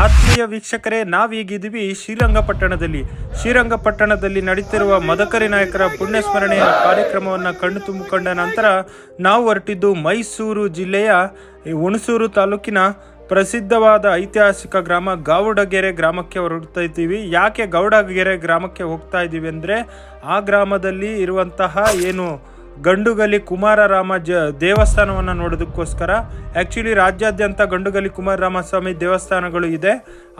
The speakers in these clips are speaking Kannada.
ಆತ್ಮೀಯ ವೀಕ್ಷಕರೇ, ನಾವೀಗಿದ್ದೀವಿ ಶ್ರೀರಂಗಪಟ್ಟಣದಲ್ಲಿ. ಶ್ರೀರಂಗಪಟ್ಟಣದಲ್ಲಿ ನಡೀತಿರುವ ಮದಕರಿ ನಾಯಕರ ಪುಣ್ಯಸ್ಮರಣೆಯ ಕಾರ್ಯಕ್ರಮವನ್ನು ಕಣ್ಣು ತುಂಬಿಕೊಂಡ ನಂತರ ನಾವು ಹೊರಟಿದ್ದು ಮೈಸೂರು ಜಿಲ್ಲೆಯ ಹುಣಸೂರು ತಾಲೂಕಿನ ಪ್ರಸಿದ್ಧವಾದ ಐತಿಹಾಸಿಕ ಗ್ರಾಮ ಗೌಡಗೆರೆ ಗ್ರಾಮಕ್ಕೆ ಹೊರಡ್ತಾ ಇದ್ದೀವಿ. ಯಾಕೆ ಗೌಡಗೆರೆ ಗ್ರಾಮಕ್ಕೆ ಹೋಗ್ತಾ ಇದ್ದೀವಿ ಅಂದರೆ ಆ ಗ್ರಾಮದಲ್ಲಿ ಇರುವಂತಹ ಏನು ಗಂಡುಗಲಿ ಕುಮಾರರಾಮ ಜ ದೇವಸ್ಥಾನವನ್ನು ನೋಡೋದಕ್ಕೋಸ್ಕರ ಆ್ಯಕ್ಚುಲಿ ರಾಜ್ಯಾದ್ಯಂತ ಗಂಡುಗಲಿ ಕುಮಾರರಾಮ ಸ್ವಾಮಿ ದೇವಸ್ಥಾನಗಳು ಇದೆ.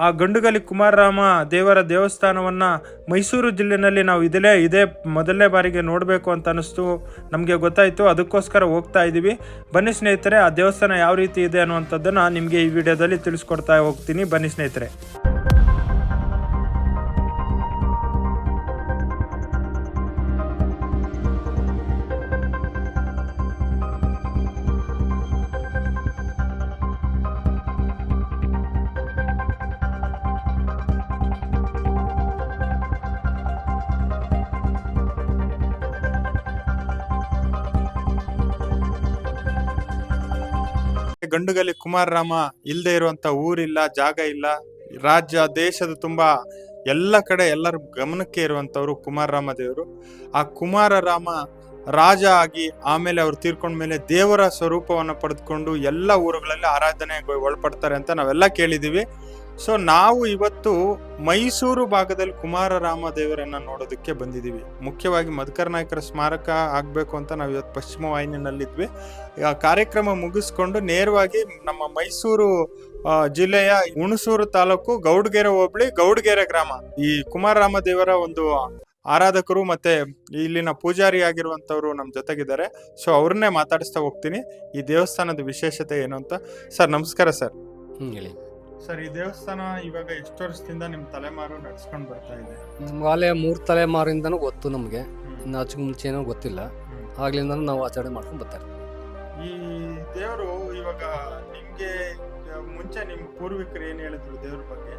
ಆ ಗಂಡುಗಲಿ ಕುಮಾರರಾಮ ದೇವರ ದೇವಸ್ಥಾನವನ್ನು ಮೈಸೂರು ಜಿಲ್ಲೆಯಲ್ಲಿ ನಾವು ಇದಲೇ ಇದೇ ಮೊದಲನೇ ಬಾರಿಗೆ ನೋಡಬೇಕು ಅಂತ ಅನ್ನಿಸ್ತು, ನಮಗೆ ಗೊತ್ತಾಯಿತು. ಅದಕ್ಕೋಸ್ಕರ ಹೋಗ್ತಾ ಇದ್ದೀವಿ ಬನ್ನಿ ಸ್ನೇಹಿತರೆ, ಆ ದೇವಸ್ಥಾನ ಯಾವ ರೀತಿ ಇದೆ ಅನ್ನುವಂಥದ್ದನ್ನು ನಿಮಗೆ ಈ ವಿಡಿಯೋದಲ್ಲಿ ತಿಳಿಸ್ಕೊಡ್ತಾ ಹೋಗ್ತೀನಿ. ಬನ್ನಿ ಸ್ನೇಹಿತರೆ. ಗಂಡುಗಲಿ ಕುಮಾರರಾಮ ಇಲ್ಲದೆ ಇರುವಂತ ಊರಿಲ್ಲ, ಜಾಗ ಇಲ್ಲ. ರಾಜ್ಯ, ದೇಶದ ತುಂಬಾ ಎಲ್ಲ ಕಡೆ ಎಲ್ಲರ ಗಮನಕ್ಕೆ ಇರುವಂತವ್ರು ಕುಮಾರರಾಮ ದೇವರು. ಆ ಕುಮಾರರಾಮ ರಾಜ ಆಗಿ ಆಮೇಲೆ ಅವ್ರು ತೀರ್ಕೊಂಡ ಮೇಲೆ ದೇವರ ಸ್ವರೂಪವನ್ನು ಪಡೆದುಕೊಂಡು ಎಲ್ಲ ಊರುಗಳಲ್ಲಿ ಆರಾಧನೆಗೆ ಒಳಪಡ್ತಾರೆ ಅಂತ ನಾವೆಲ್ಲ ಕೇಳಿದೀವಿ ಸೊ ನಾವು ಇವತ್ತು ಮೈಸೂರು ಭಾಗದಲ್ಲಿ ಕುಮಾರರಾಮ ದೇವರನ್ನ ನೋಡೋದಕ್ಕೆ ಬಂದಿದ್ದೀವಿ. ಮುಖ್ಯವಾಗಿ ಮಧುಕರ ನಾಯಕರ ಸ್ಮಾರಕ ಆಗಬೇಕು ಅಂತ ನಾವು ಇವತ್ತು ಪಶ್ಚಿಮ ವಾಹಿನಿಯಲ್ಲಿದ್ವಿ. ಆ ಕಾರ್ಯಕ್ರಮ ಮುಗಿಸ್ಕೊಂಡು ನೇರವಾಗಿ ನಮ್ಮ ಮೈಸೂರು ಜಿಲ್ಲೆಯ ಹುಣಸೂರು ತಾಲೂಕು ಗೌಡ್ಗೆರೆ ಹೋಬಳಿ, ಗೌಡ್ಗೆರೆ ಗ್ರಾಮ. ಈ ಕುಮಾರರಾಮ ದೇವರ ಒಂದು ಆರಾಧಕರು ಮತ್ತೆ ಇಲ್ಲಿನ ಪೂಜಾರಿ ಆಗಿರುವಂತವ್ರು ನಮ್ಮ ಜೊತೆಗಿದ್ದಾರೆ. ಸೊ ಅವ್ರನ್ನೇ ಮಾತಾಡಿಸ್ತಾ ಹೋಗ್ತೀನಿ. ಈ ದೇವಸ್ಥಾನದ ವಿಶೇಷತೆ ಏನು ಅಂತ? ಸರ್, ನಮಸ್ಕಾರ ಸರ್. ಹೇಳಿ. ಸರ್ ಈ ದೇವಸ್ಥಾನ ಇವಾಗ ಎಷ್ಟು ವರ್ಷದಿಂದ ನಿಮ್ಮ ತಲೆಮಾರು ನಡ್ಸ್ಕೊಂಡ್ ಬರ್ತಾ ಇದೆ? ನಮ್ಗೆ ಆಲೇ ಮೂರು ತಲೆಮಾರಿಂದನೂ ಗೊತ್ತು ನಮಗೆ. ಇನ್ನು ಮುಂಚೆ ಮುಂಚೆನೂ ಗೊತ್ತಿಲ್ಲ. ಆಗ್ಲಿಂದ ನಾವು ಆಚರಣೆ ಮಾಡ್ಕೊಂಡು ಬರ್ತಾರೆ ಈ ದೇವರು ಇವಾಗ ನಿಮಗೆ ಮುಂಚೆ ನಿಮ್ಮ ಪೂರ್ವಿಕರು ಏನು ಹೇಳಿದ್ರು ದೇವ್ರ ಬಗ್ಗೆ?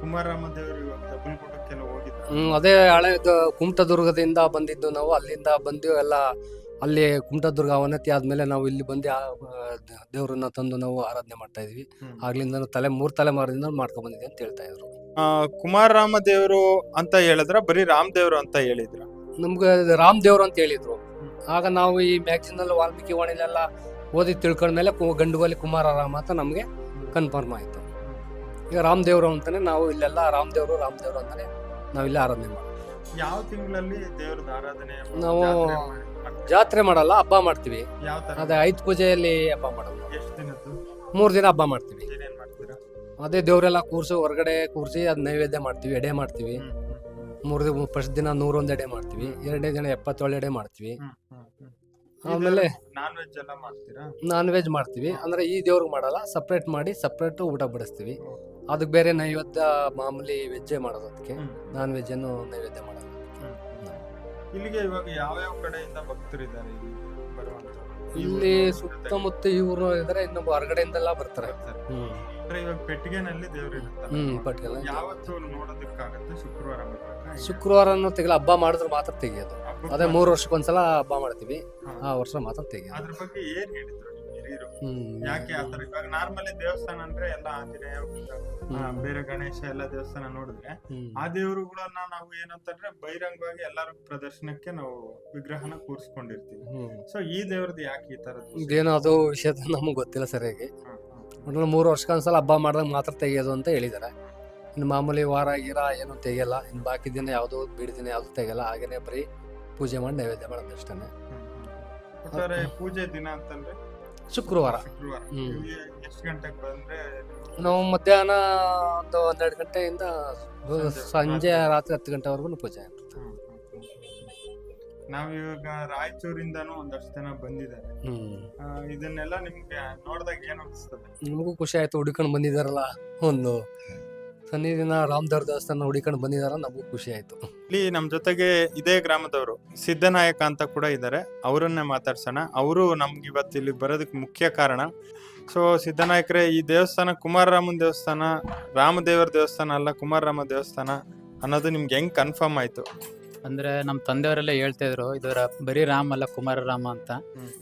ಕುಮಾರರಾಮ ದೇವರು ಇವಾಗ ತಬ್ಬಲ್ಗುಡ್ಡಕ್ಕೆಲ್ಲ ಹೋಗಿದ್ರು? ಹ್ಮ್ ಅದೇ ಹಳೆ ಕುಮಟದುರ್ಗದಿಂದ ಬಂದಿದ್ದು ನಾವು. ಅಲ್ಲಿಂದ ಬಂದು ಎಲ್ಲ ಅಲ್ಲಿ ಕುಮಟದುರ್ಗ ಅವನತಿ ಆದ್ಮೇಲೆ ನಾವು ಇಲ್ಲಿ ಬಂದು ಆ, ದೇವ್ರನ್ನ ತಂದು ನಾವು ಆರಾಧನೆ ಮಾಡ್ತಾ ಇದ್ವಿ. ಆಗ್ಲಿಂದ ತಲೆ ಮೂರು ತಲೆಮಾರದಿಂದ ಮಾಡ್ಕೊಂಡ್ ಅಂತ ಹೇಳ್ತಾ ಇದ್ರು. ಕುಮಾರ ರಾಮ ದೇವರು ಅಂತ ಹೇಳಿದ್ರ ಬರೀ ರಾಮ್ ದೇವ್ರು ಅಂತ ಹೇಳಿದ್ರ? ನಮ್ಗೆ ರಾಮ್ ದೇವ್ರು ಅಂತ ಹೇಳಿದ್ರು. ಆಗ ನಾವು ಈ ಮ್ಯಾಗ್ಝಿನ್ ಅಲ್ಲಿ ವಾಲ್ಮೀಕಿ ವಾಣಿಲೆಲ್ಲ ಓದಿ ತಿಳ್ಕೊಂಡ್ಮೇಲೆ ಕು- ಕುಮಾರ ಕುಮಾರರಾಮ ಅಂತ ನಮಗೆ ಕನ್ಫರ್ಮ್ ಆಯ್ತು. ಈಗ ರಾಮ್ ದೇವ್ರು ಅಂತಾನೆ ನಾವು ಇಲ್ಲೆಲ್ಲ ರಾಮ್ ದೇವ್ರು ರಾಮ್ ದೇವ್ರು ಅಂತಾನೆ ನಾವಿಲ್ಲಿ ಆರಾಧನೆ ಮಾಡ್ತೀವಿ. ಯಾವ ತಿಂಗಳಲ್ಲಿ ದೇವ್ರದ ಆರಾಧನೆ ನಾವು ಜಾತ್ರೆ ಮಾಡಲ್ಲ ಹಬ್ಬ ಮಾಡ್ತೀವಿ. ಯಾವ ತರ? ಅದೇ ಐದು ಪೂಜೆಯಲ್ಲಿ ಹಬ್ಬ ಮಾಡಲ್ಲ ಎಷ್ಟು ದಿನದ್ದು? ಮೂರ್ ದಿನ ಹಬ್ಬ ಮಾಡ್ತೀವಿ. ಏನೇನ್ ಮಾಡ್ತೀರಾ? ಅದೇ ದೇವರೆಲ್ಲ ಕೂರ್ಸಿ ಹೊರಗಡೆ ಕೂರ್ಸಿ ಅದ್ ನೈವೇದ್ಯ ಮಾಡ್ತೀವಿ ಎಡೆ ಮಾಡ್ತೀವಿ. ಮೂರ್ ದಿನ ಫಸ್ಟ್ ದಿನ ನೂರೊಂದು ಎಡೆ ಮಾಡ್ತೀವಿ. ಎರಡನೇ ದಿನ ಎಪ್ಪತ್ತೇಳು ಎಡೆ ಮಾಡ್ತೀವಿ. ಆಮೇಲೆ ನಾನ್ ವೆಜ್ ಎಲ್ಲ ಮಾಡ್ತೀರಾ? ನಾನ್ ವೆಜ್ ಮಾಡ್ತೀವಿ. ಅಂದ್ರೆ ಈ ದೇವ್ರಿಗೆ ಮಾಡಲ್ಲ ಸಪ್ರೇಟ್ ಮಾಡಿ ಸಪ್ರೇಟ್ ಊಟ ಬಡಿಸ್ತೀವಿ. ಅದಕ್ಕೆ ಬೇರೆ ನೈವೇದ್ಯ ಮಾಮೂಲಿ ವೆಜ್ಜೇ ಮಾಡೋದು ಅದಕ್ಕೆ. ನಾನ್ ವೆಜ್ ಅನ್ನು ನೈವೇದ್ಯ ಮಾಡಲ್ಲ ಇಲ್ಲಿಗೆ ಇವಾಗ ಯಾವ ಯಾವ ಕಡೆಯಿಂದ ಭಕ್ತರಿದ್ದಾರೆ ಇಲ್ಲಿ? ಇಲ್ಲಿ ಸುತ್ತಮುತ್ತ ಇವ್ರು ಇದ್ರೆ ಇನ್ನೊಬ್ಬ ಹೊರಗಡೆಯಿಂದೆಲ್ಲ ಬರ್ತಾರೆ. ಬರ್ತಾರೆ. ಹ್ಮ್. ಅಂದ್ರೆ ಇವಾಗ ಪೆಟ್ಟಿಗೆನಲ್ಲಿ ದೇವ್ರು ಇರುತ್ತಲ್ಲ. ಹ್ಮ್ ಪಟ್ಗೆಲ್ಲ ಯಾವತ್ತು ನೋಡೋದಕ್ಕಾಗತ್ತೆ ಶುಕ್ರವಾರ ಮಾತ್ರ? ಶುಕ್ರವಾರನು ಹಬ್ಬ ಮಾಡಿದ್ರೆ ಮಾತ್ರ ತೆಗಿಯೋದು. ಹಬ್ಬಕ್ಕೆ ಅದೇ ಮೂರು ವರ್ಷಕ್ಕೊಂದ್ಸಲ ಹಬ್ಬ ಮಾಡ್ತೀವಿ. ಆ ವರ್ಷ ಮಾತ್ರ ತೆಗಿಯೋದು. ಅದ್ರ ಬಗ್ಗೆ ಏನ್ ಹೇಳಿದ್ರು? ಯಾಕೆ ಆತರ ಇವಾಗ ನಾರ್ಮಲಿ ದೇವಸ್ಥಾನ ಅಂದ್ರೆ ಎಲ್ಲ ಆಂಜನೇಯ ಬೇರೆ ಗಣೇಶ ಎಲ್ಲ ದೇವಸ್ಥಾನ ನೋಡಿದ್ರೆ ಆ ದೇವರುಗಳನ್ನ ನಾವು ಏನಂತಂದ್ರೆ ಬಹಿರಂಗವಾಗಿ ಎಲ್ಲಾರು ಪ್ರದರ್ಶನಕ್ಕೆ ನಾವು ವಿಗ್ರಹನ ಕೂರಿಸ್ಕೊಂಡಿರ್ತೀವಿ. ಸೊ ಈ ದೇವ್ರದ್ದು ಯಾಕೆ ಈ ತರದ್ದು ಇದೇನೋ ಅದು ವಿಷಯ ನಮಗೆ ಗೊತ್ತಿಲ್ಲ ಸರಿಯಾಗಿ. ಒಟ್ನಲ್ಲಿ ಮೂರು ವರ್ಷಕ್ಕೊಂದ್ಸಲ ಹಬ್ಬ ಮಾಡಿದಾಗ ಮಾತ್ರ ತೆಗೆಯೋದು ಅಂತ ಹೇಳಿದ್ದಾರೆ. ಇನ್ನು ಮಾಮೂಲಿ ವಾರ ಗೀರ ಏನು ತೆಗೆಯಲ್ಲ. ಇನ್ನು ಬಾಕಿ ದಿನ ಯಾವುದು ಬಿಡ್ದಿನ ಯಾವುದು ತೆಗೆಯಲ್ಲ. ಹಾಗೇನೆ ಬರೀ ಪೂಜೆ ಮಾಡಿ ನೈವೇದ್ಯ ಮಾಡೋದು ಅಷ್ಟೇ ಪೂಜೆ ದಿನ ಅಂತಂದ್ರೆ? ಶುಕ್ರವಾರ. ಶುಕ್ರವಾರ. ಹ್ಮ್. ಎಷ್ಟು ಗಂಟೆಗೆ ಬಂದ್ರೆ? ನಾವು ಮಧ್ಯಾಹ್ನ ಒಂದು ಹನ್ನೆರಡು ಗಂಟೆಯಿಂದ ಸಂಜೆ ರಾತ್ರಿ. ಹತ್ತು ಗಂಟೆವರೆಗೂ ಪೂಜೆ ಇರುತ್ತೆ. ನಾವಿವಾಗ ರಾಯಚೂರಿಂದಾನು ಒಂದಷ್ಟು ಜನ ಬಂದಿದ್ದಾರೆ. ಹ್ಮ್. ಆ, ಇದನ್ನೆಲ್ಲ ನಿಮ್ಗೆ ನೋಡಿದಾಗ ಏನ್ ಅನಿಸ್ತದೆ? ನಮಗೂ ಖುಷಿ ಆಯ್ತು ಹುಡುಕೊಂಡು ಬಂದಿದಾರಲ್ಲ ಒಂದು. ಸನ್ನಿಧಿನ ರಾಮದಾರ್ ದಾಸ್ತನ್ನ ಹುಡಿಕೊಂಡು ಬಂದಿದಾರ, ನಮಗೂ ಖುಷಿ ಆಯ್ತು. ಇಲ್ಲಿ ನಮ್ಮ ಜೊತೆಗೆ ಇದೇ ಗ್ರಾಮದವರು, ಸಿದ್ದನಾಯಕ ಅಂತ ಕೂಡ ಇದ್ದಾರೆ ಅವರನ್ನೇ ಮಾತಾಡ್ಸೋಣ. ಅವರು ನಮ್ಗೆ ಇವತ್ತು ಇಲ್ಲಿ ಬರೋದಕ್ಕೆ ಮುಖ್ಯ ಕಾರಣ. ಸೊ ಸಿದ್ದನಾಯಕರೇ, ಈ ದೇವಸ್ಥಾನ ಕುಮಾರರಾಮನ ದೇವಸ್ಥಾನ, ರಾಮದೇವರ ದೇವಸ್ಥಾನ ಅಲ್ಲ, ಕುಮಾರರಾಮ ದೇವಸ್ಥಾನ ಅನ್ನೋದು ನಿಮ್ಗೆ ಹೆಂಗ್ ಕನ್ಫರ್ಮ್ ಆಯ್ತು? ಅಂದ್ರೆ ನಮ್ಮ ತಂದೆಯವರೆಲ್ಲ ಹೇಳ್ತಾ ಇದ್ರು ಇದರ ಬರೀ ರಾಮ ಅಲ್ಲ ಕುಮಾರ ರಾಮ ಅಂತ.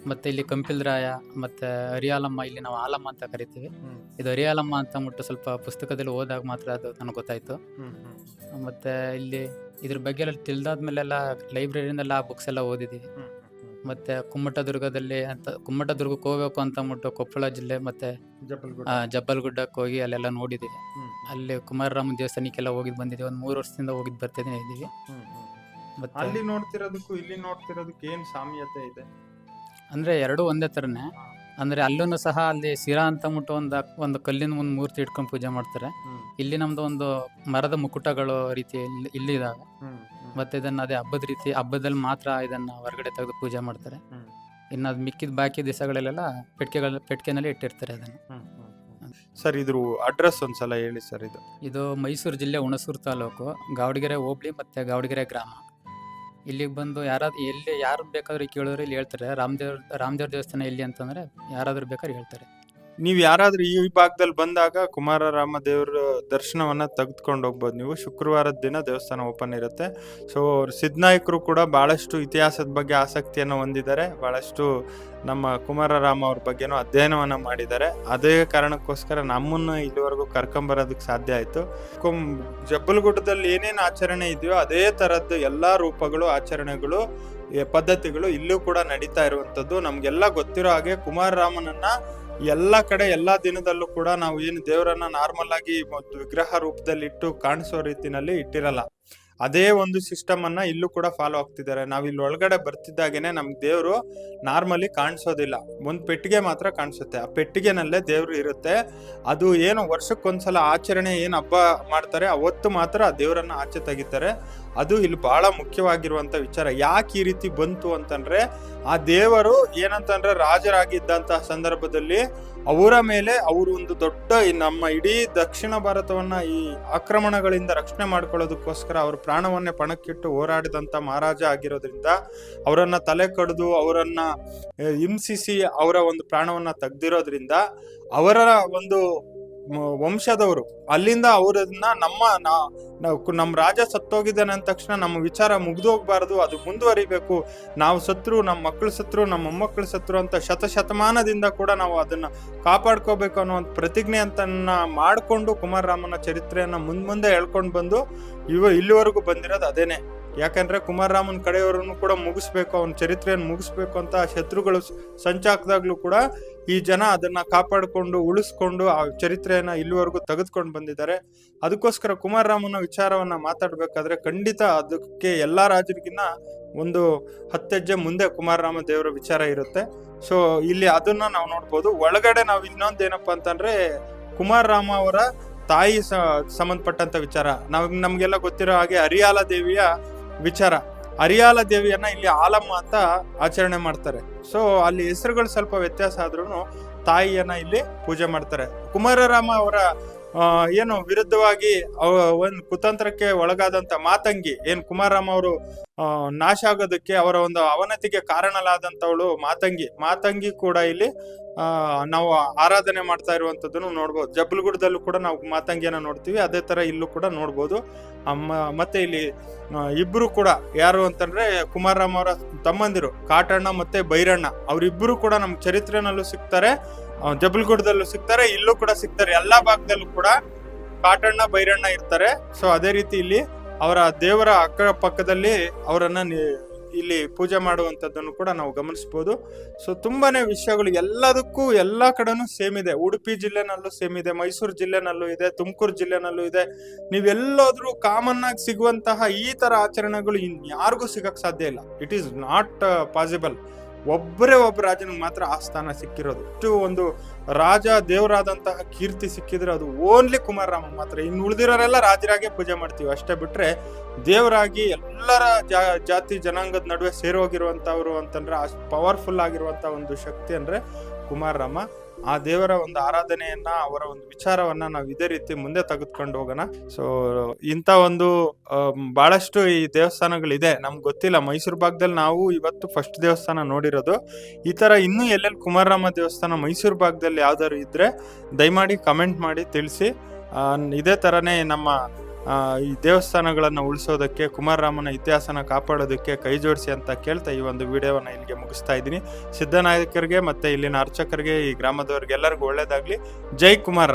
ಮತ್ತೆ ಇಲ್ಲಿ ಕಂಪಿಲ್ರಾಯ ಮತ್ತೆ ಹರಿಯಾಲಮ್ಮ ಇಲ್ಲಿ ನಾವು ಆಲಮ್ಮ ಅಂತ ಕರಿತೀವಿ. ಇದು ಹರಿಯಾಲಮ್ಮ ಅಂತ ಮುಟ್ಟು ಸ್ವಲ್ಪ ಪುಸ್ತಕದಲ್ಲಿ ಓದಾಗ ಮಾತ್ರ ಅದು ನನಗೆ ಗೊತ್ತಾಯ್ತು. ಮತ್ತೆ ಇಲ್ಲಿ ಇದ್ರ ಬಗ್ಗೆ ಎಲ್ಲ ತಿಳಿದಾದ್ಮೇಲೆಲ್ಲ ಲೈಬ್ರರಿಯಿಂದೆಲ್ಲ ಬುಕ್ಸ್ ಎಲ್ಲ ಓದಿದ್ದೀವಿ ಮತ್ತೆ ಕುಮ್ಮಟದುರ್ಗದಲ್ಲಿ ಅಂತ ಕುಮ್ಮಟದುರ್ಗಕ್ಕೆ ಹೋಗ್ಬೇಕು ಅಂತ ಮುಟ್ಟು ಕೊಪ್ಪಳ ಜಿಲ್ಲೆ ಮತ್ತೆ ಜಬ್ಬಲ್ಗುಡ್ಡ. ಆ, ಜಬ್ಬಲ್ಗುಡ್ಡಕ್ಕೆ ಹೋಗಿ ಅಲ್ಲೆಲ್ಲ ನೋಡಿದ್ದೀವಿ ಅಲ್ಲಿ ಕುಮಾರರಾಮ ದೇವಸ್ಥಾನಕ್ಕೆಲ್ಲ ಹೋಗಿದ್ದು ಬಂದಿದ್ದೀವಿ ಒಂದು ಮೂರು ವರ್ಷದಿಂದ ಹೋಗಿದ್ದು ಬರ್ತಿದ್ದೀನಿ ಇದ್ದೀವಿ ಅಲ್ಲಿ ನೋಡ್ತಿರೋದಕ್ಕೂ ಇಲ್ಲಿ ನೋಡ್ತಿರೋದಕ್ಕೆ ಏನ್ ಸಾಮ್ಯತೆ ಇದೆ? ಅಂದ್ರೆ ಎರಡು ಒಂದೇ ತರನೇ. ಅಂದ್ರೆ ಅಲ್ಲೂ ಸಹ ಅಲ್ಲಿ ಶಿರಾ ಅಂತ ಮುಟ್ಟು ಒಂದು ಒಂದು ಕಲ್ಲಿನ ಒಂದು ಮೂರ್ತಿ ಇಟ್ಕೊಂಡು ಪೂಜೆ ಮಾಡ್ತಾರೆ. ಇಲ್ಲಿ ನಮ್ದು ಒಂದು ಮರದ ಮುಕುಟಗಳು ರೀತಿ ಇಲ್ಲಿ ಇದಾವೆ. ಮತ್ತೆ ಇದನ್ನ ಅದೇ ಹಬ್ಬದ ರೀತಿ ಹಬ್ಬದಲ್ಲಿ ಮಾತ್ರ ಇದನ್ನ ಹೊರಗಡೆ ತೆಗೆದು ಪೂಜೆ ಮಾಡ್ತಾರೆ. ಇನ್ನು ಅದು ಮಿಕ್ಕಿದ ಬಾಕಿ ದಿವಸಗಳಲ್ಲೆಲ್ಲ ಪೆಟ್ಕೆಗಳ ಪೆಟ್ಟಿಗೆನಲ್ಲಿ ಇಟ್ಟಿರ್ತಾರೆ ಅದನ್ನು. ಸರ್ ಇದ್ರ ಅಡ್ರೆಸ್ ಒಂದ್ಸಲ ಹೇಳಿ ಸರ್ ಇದು. ಇದು ಮೈಸೂರು ಜಿಲ್ಲೆ ಹುಣಸೂರು ತಾಲೂಕು ಗಾವಡಿಗೆರೆ ಹೋಬಳಿ ಮತ್ತೆ ಗಾವಡಗೆರೆ ಗ್ರಾಮ. ಇಲ್ಲಿಗೆ ಬಂದು ಯಾರಾದ್ರು ಎಲ್ಲಿ ಯಾರು ಬೇಕಾದ್ರೂ ಕೇಳಿದ್ರೆ ಇಲ್ಲಿ ಹೇಳ್ತಾರೆ. ರಾಮದೇವ್ರ ರಾಮದೇವ್ರ ದೇವಸ್ಥಾನ ಎಲ್ಲಿ ಅಂತಂದ್ರೆ ಯಾರಾದ್ರೂ ಬೇಕಾದ್ರೆ ಹೇಳ್ತಾರೆ. ನೀವ್ ಯಾರಾದ್ರೂ ಈ ವಿಭಾಗದಲ್ಲಿ ಬಂದಾಗ ಕುಮಾರರಾಮ ದೇವರ ದರ್ಶನವನ್ನ ತೆಗೆದುಕೊಂಡು ಹೋಗ್ಬೋದು ನೀವು. ಶುಕ್ರವಾರದ ದಿನ ದೇವಸ್ಥಾನ ಓಪನ್ ಇರುತ್ತೆ. ಸೊ ಸಿದ್ನಾಯಕರು ಕೂಡ ಬಹಳಷ್ಟು ಇತಿಹಾಸದ ಬಗ್ಗೆ ಆಸಕ್ತಿಯನ್ನು ಹೊಂದಿದ್ದಾರೆ. ಬಹಳಷ್ಟು ನಮ್ಮ ಕುಮಾರರಾಮ ಅವ್ರ ಬಗ್ಗೆನೂ ಅಧ್ಯಯನವನ್ನು ಮಾಡಿದ್ದಾರೆ. ಅದೇ ಕಾರಣಕ್ಕೋಸ್ಕರ ನಮ್ಮನ್ನ ಇಲ್ಲಿವರೆಗೂ ಕರ್ಕೊಂಬರೋದಕ್ಕೆ ಸಾಧ್ಯ ಆಯಿತು. ಕುಂ ಜಬ್ಬಲ್ಗುಡ್ಡದಲ್ಲಿ ಏನೇನು ಆಚರಣೆ ಇದೆಯೋ ಅದೇ ಥರದ್ದು ಎಲ್ಲ ರೂಪಗಳು, ಆಚರಣೆಗಳು, ಪದ್ಧತಿಗಳು ಇಲ್ಲೂ ಕೂಡ ನಡೀತಾ ಇರುವಂಥದ್ದು. ನಮಗೆಲ್ಲ ಗೊತ್ತಿರೋ ಹಾಗೆ ಕುಮಾರರಾಮನನ್ನ ಎಲ್ಲ ಕಡೆ, ಎಲ್ಲಾ ದಿನದಲ್ಲೂ ಕೂಡ ನಾವು ಏನು ದೇವರನ್ನ ನಾರ್ಮಲ್ ಆಗಿ ವಿಗ್ರಹ ರೂಪದಲ್ಲಿ ಇಟ್ಟು ಕಾಣಿಸೋ ರೀತಿನಲ್ಲಿ ಇಟ್ಟಿರಲ್ಲ. ಅದೇ ಒಂದು ಸಿಸ್ಟಮ್ ಅನ್ನ ಇಲ್ಲೂ ಕೂಡ ಫಾಲೋ ಆಗ್ತಿದ್ದಾರೆ. ನಾವು ಇಲ್ಲಿ ಒಳಗಡೆ ಬರ್ತಿದ್ದಾಗೇನೆ ನಮ್ಗೆ ದೇವರು ನಾರ್ಮಲಿ ಕಾಣಿಸೋದಿಲ್ಲ. ಒಂದು ಪೆಟ್ಟಿಗೆ ಮಾತ್ರ ಕಾಣಿಸುತ್ತೆ. ಆ ಪೆಟ್ಟಿಗೆನಲ್ಲೇ ದೇವರು ಇರುತ್ತೆ. ಅದು ಏನು ವರ್ಷಕ್ಕೊಂದ್ಸಲ ಆಚರಣೆ ಏನು ಹಬ್ಬ ಮಾಡ್ತಾರೆ, ಅವತ್ತು ಮಾತ್ರ ಆ ದೇವರನ್ನ ಆಚೆ ತೆಗಿತಾರೆ. ಅದು ಇಲ್ಲಿ ಬಹಳ ಮುಖ್ಯವಾಗಿರುವಂತ ವಿಚಾರ. ಯಾಕೆ ಈ ರೀತಿ ಬಂತು ಅಂತಂದ್ರೆ, ಆ ದೇವರು ಏನಂತಂದ್ರೆ ರಾಜರಾಗಿದ್ದಂತಹ ಸಂದರ್ಭದಲ್ಲಿ ಅವರ ಮೇಲೆ ಅವರು ಒಂದು ದೊಡ್ಡ ನಮ್ಮ ಇಡೀ ದಕ್ಷಿಣ ಭಾರತವನ್ನ ಈ ಆಕ್ರಮಣಗಳಿಂದ ರಕ್ಷಣೆ ಮಾಡ್ಕೊಳ್ಳೋದಕ್ಕೋಸ್ಕರ ಅವರು ಪ್ರಾಣವನ್ನೇ ಪಣಕ್ಕಿಟ್ಟು ಹೋರಾಡಿದಂಥ ಮಹಾರಾಜ ಆಗಿರೋದ್ರಿಂದ ಅವರನ್ನ ತಲೆ ಕಡಿದು ಅವರನ್ನ ಹಿಂಸಿಸಿ ಅವರ ಒಂದು ಪ್ರಾಣವನ್ನ ತೆಗ್ದಿರೋದ್ರಿಂದ ಅವರ ಒಂದು ವಂಶದವರು. ಅಲ್ಲಿಂದ ಅವರನ್ನ ನಮ್ಮ ನಮ್ಮ ರಾಜ ಸತ್ತೋಗಿದ್ದಾನೆ ಅಂದ ತಕ್ಷಣ ನಮ್ಮ ವಿಚಾರ ಮುಗ್ದು ಹೋಗ್ಬಾರ್ದು, ಅದು ಮುಂದುವರಿಬೇಕು. ನಾವು ಸತ್ರು, ನಮ್ಮ ಮಕ್ಕಳು ಸತ್ರು, ನಮ್ಮ ಮೊಮ್ಮಕ್ಕಳು ಸತ್ರು ಅಂತ ಶತಶತಮಾನದಿಂದ ಕೂಡ ನಾವು ಅದನ್ನ ಕಾಪಾಡ್ಕೋಬೇಕು ಅನ್ನೋ ಒಂದು ಪ್ರತಿಜ್ಞೆ ಅಂತನ್ನ ಮಾಡಿಕೊಂಡು ಕುಮಾರರಾಮನ ಚರಿತ್ರೆಯನ್ನ ಮುಂದ್ ಮುಂದೆ ಹೇಳ್ಕೊಂಡು ಬಂದು ಇವ, ಇಲ್ಲಿವರೆಗೂ ಬಂದಿರೋದು ಅದೇನೆ. ಯಾಕಂದ್ರೆ ಕುಮಾರರಾಮನ್ ಕಡೆಯವರನ್ನು ಕೂಡ ಮುಗಿಸ್ಬೇಕು, ಅವನ ಚರಿತ್ರೆಯನ್ನು ಮುಗಿಸ್ಬೇಕು ಅಂತ ಶತ್ರುಗಳು ಸಂಚಾಕ್ದಾಗ್ಲೂ ಕೂಡ ಈ ಜನ ಅದನ್ನ ಕಾಪಾಡಿಕೊಂಡು, ಉಳಿಸ್ಕೊಂಡು ಆ ಚರಿತ್ರೆಯನ್ನ ಇಲ್ಲಿವರೆಗೂ ತೆಗೆದುಕೊಂಡು ಬಂದಿದ್ದಾರೆ. ಅದಕ್ಕೋಸ್ಕರ ಕುಮಾರರಾಮನ ವಿಚಾರವನ್ನ ಮಾತಾಡ್ಬೇಕಾದ್ರೆ ಖಂಡಿತ ಅದಕ್ಕೆ ಎಲ್ಲಾ ರಾಜರಿಗಿನ್ನ ಒಂದು ಹತ್ತೆಜ್ಜೆ ಮುಂದೆ ಕುಮಾರರಾಮ ದೇವರ ವಿಚಾರ ಇರುತ್ತೆ. ಸೊ ಇಲ್ಲಿ ಅದನ್ನ ನಾವು ನೋಡ್ಬೋದು. ಒಳಗಡೆ ನಾವು ಇನ್ನೊಂದು ಏನಪ್ಪಾ ಅಂತಂದ್ರೆ ಕುಮಾರರಾಮ ಅವರ ತಾಯಿ ಸಂಬಂಧಪಟ್ಟಂತ ವಿಚಾರ. ನಾವ್ ನಮ್ಗೆಲ್ಲ ಗೊತ್ತಿರೋ ಹಾಗೆ ಹರಿಯಾಲ ದೇವಿಯ ವಿಚಾರ. ಹರಿಯಾಲ ದೇವಿಯನ್ನ ಇಲ್ಲಿ ಆಲಮ್ಮ ಅಂತ ಆಚರಣೆ ಮಾಡ್ತಾರೆ. ಸೊ ಅಲ್ಲಿ ಹೆಸರುಗಳು ಸ್ವಲ್ಪ ವ್ಯತ್ಯಾಸ ಆದ್ರೂ ತಾಯಿಯನ್ನ ಇಲ್ಲಿ ಪೂಜೆ ಮಾಡ್ತಾರೆ. ಕುಮಾರರಾಮ ಅವರ ಏನು ವಿರುದ್ಧವಾಗಿ ಒಂದು ಕುತಂತ್ರಕ್ಕೆ ಒಳಗಾದಂತ ಮಾತಂಗಿ, ಏನ್ ಕುಮಾರರಾಮ ಅವರು ನಾಶ ಆಗೋದಕ್ಕೆ ಅವರ ಒಂದು ಅವನತಿಗೆ ಕಾರಣಲಾದಂತವಳು ಮಾತಂಗಿ. ಮಾತಂಗಿ ಕೂಡ ಇಲ್ಲಿ ನಾವು ಆರಾಧನೆ ಮಾಡ್ತಾ ಇರುವಂತದ್ದನ್ನು ನೋಡ್ಬೋದು. ಜಬ್ಬಲ್ಗುಡ್ದಲ್ಲೂ ಕೂಡ ನಾವು ಮಾತಂಗಿಯನ್ನ ನೋಡ್ತೀವಿ. ಅದೇ ತರ ಇಲ್ಲೂ ಕೂಡ ನೋಡ್ಬೋದು. ಮತ್ತೆ ಇಲ್ಲಿ ಇಬ್ಬರು ಕೂಡ ಯಾರು ಅಂತಂದ್ರೆ ಕುಮಾರರಾಮ್ ಅವರ ತಮ್ಮಂದಿರು, ಕಾಟಣ್ಣ ಮತ್ತೆ ಬೈರಣ್ಣ. ಅವರಿಬ್ಬರು ಕೂಡ ನಮ್ಮ ಚರಿತ್ರೆನಲ್ಲೂ ಸಿಗ್ತಾರೆ. ಆ, ಜಬ್ಬಲಗುಡ್ಡದಲ್ಲೂ ಸಿಗ್ತಾರೆ ಇಲ್ಲೂ ಕೂಡ ಸಿಗ್ತಾರೆ. ಎಲ್ಲಾ ಭಾಗದಲ್ಲೂ ಕೂಡ ಕಾಟಣ್ಣ ಬೈರಣ್ಣ ಇರ್ತಾರೆ. ಸೊ ಅದೇ ರೀತಿ ಇಲ್ಲಿ ಅವರ ದೇವರ ಅಕ್ಕ ಪಕ್ಕದಲ್ಲಿ ಅವರನ್ನ ಇಲ್ಲಿ ಪೂಜೆ ಮಾಡುವಂಥದ್ದನ್ನು ಕೂಡ ನಾವು ಗಮನಿಸ್ಬೋದು. ಸೊ ತುಂಬಾನೇ ವಿಷಯಗಳು ಎಲ್ಲದಕ್ಕೂ ಎಲ್ಲ ಕಡೆನೂ ಸೇಮ್ ಇದೆ. ಉಡುಪಿ ಜಿಲ್ಲೆನಲ್ಲೂ ಸೇಮ್ ಇದೆ ಮೈಸೂರು ಜಿಲ್ಲೆನಲ್ಲೂ ಇದೆ ತುಮಕೂರು ಜಿಲ್ಲೆನಲ್ಲೂ ಇದೆ. ನೀವೆಲ್ಲೋದ್ರೂ ಕಾಮನ್ ಆಗಿ ಸಿಗುವಂತಹ ಈ ತರ ಆಚರಣೆಗಳು ಇನ್ಯಾರಿಗೂ ಸಿಗಕ್ ಸಾಧ್ಯ ಇಲ್ಲ. ಇಟ್ ಈಸ್ ನಾಟ್ ಪಾಸಿಬಲ್ ಒಬ್ಬರೇ ಒಬ್ಬ ರಾಜನಿಗೆ ಮಾತ್ರ ಆ ಸ್ಥಾನ ಸಿಕ್ಕಿರೋದು. ಇಷ್ಟು ಒಂದು ರಾಜ ದೇವರಾದಂತಹ ಕೀರ್ತಿ ಸಿಕ್ಕಿದ್ರೆ ಅದು ಓನ್ಲಿ ಕುಮಾರರಾಮ ಮಾತ್ರ. ಇನ್ನು ಉಳಿದಿರೋರೆಲ್ಲ ರಾಜರಾಗೆ ಪೂಜೆ ಮಾಡ್ತೀವಿ. ಅಷ್ಟೇ ಬಿಟ್ರೆ ದೇವರಾಗಿ ಎಲ್ಲರ ಜಾತಿ ಜನಾಂಗದ ನಡುವೆ ಸೇರೋಗಿರುವಂತವ್ರು ಅಂತಂದ್ರೆ ಅಷ್ಟು ಪವರ್ಫುಲ್ ಆಗಿರುವಂಥ ಒಂದು ಶಕ್ತಿ ಅಂದ್ರೆ ಕುಮಾರರಾಮ ಆ ದೇವರ ಒಂದು ಆರಾಧನೆಯನ್ನ, ಅವರ ಒಂದು ವಿಚಾರವನ್ನ ನಾವು ಇದೇ ರೀತಿ ಮುಂದೆ ತೆಗೆದುಕೊಂಡು ಹೋಗೋಣ. ಸೊ ಇಂಥ ಒಂದು ಬಹಳಷ್ಟು ಈ ದೇವಸ್ಥಾನಗಳಿದೆ. ನಮ್ಗೆ ಗೊತ್ತಿಲ್ಲ. ಮೈಸೂರು ಭಾಗದಲ್ಲಿ ನಾವು ಇವತ್ತು ಫಸ್ಟ್ ದೇವಸ್ಥಾನ ನೋಡಿರೋದು. ಈ ತರ ಇನ್ನೂ ಎಲ್ಲೆಲ್ಲಿ ಕುಮಾರರಾಮ ದೇವಸ್ಥಾನ ಮೈಸೂರು ಭಾಗದಲ್ಲಿ ಯಾವ್ದಾದ್ರು ಇದ್ರೆ ದಯಮಾಡಿ ಕಮೆಂಟ್ ಮಾಡಿ, ತಿಳಿಸಿ. ಇದೇ ತರನೇ ನಮ್ಮ ಈ ದೇವಸ್ಥಾನಗಳನ್ನು ಉಳಿಸೋದಕ್ಕೆ, ಕುಮಾರರಾಮನ ಇತಿಹಾಸನ ಕಾಪಾಡೋದಕ್ಕೆ ಕೈ ಜೋಡಿಸಿ ಅಂತ ಕೇಳ್ತಾ ಈ ಒಂದು ವಿಡಿಯೋವನ್ನು ಇಲ್ಲಿಗೆ ಮುಗಿಸ್ತಾ ಇದ್ದೀನಿ. ಸಿದ್ದನಾಯಕರಿಗೆ ಮತ್ತು ಇಲ್ಲಿನ ಅರ್ಚಕರಿಗೆ, ಈ ಗ್ರಾಮದವ್ರಿಗೆ ಎಲ್ಲರಿಗೂ ಒಳ್ಳೇದಾಗಲಿ. ಜೈ ಕುಮಾರರಾಮ.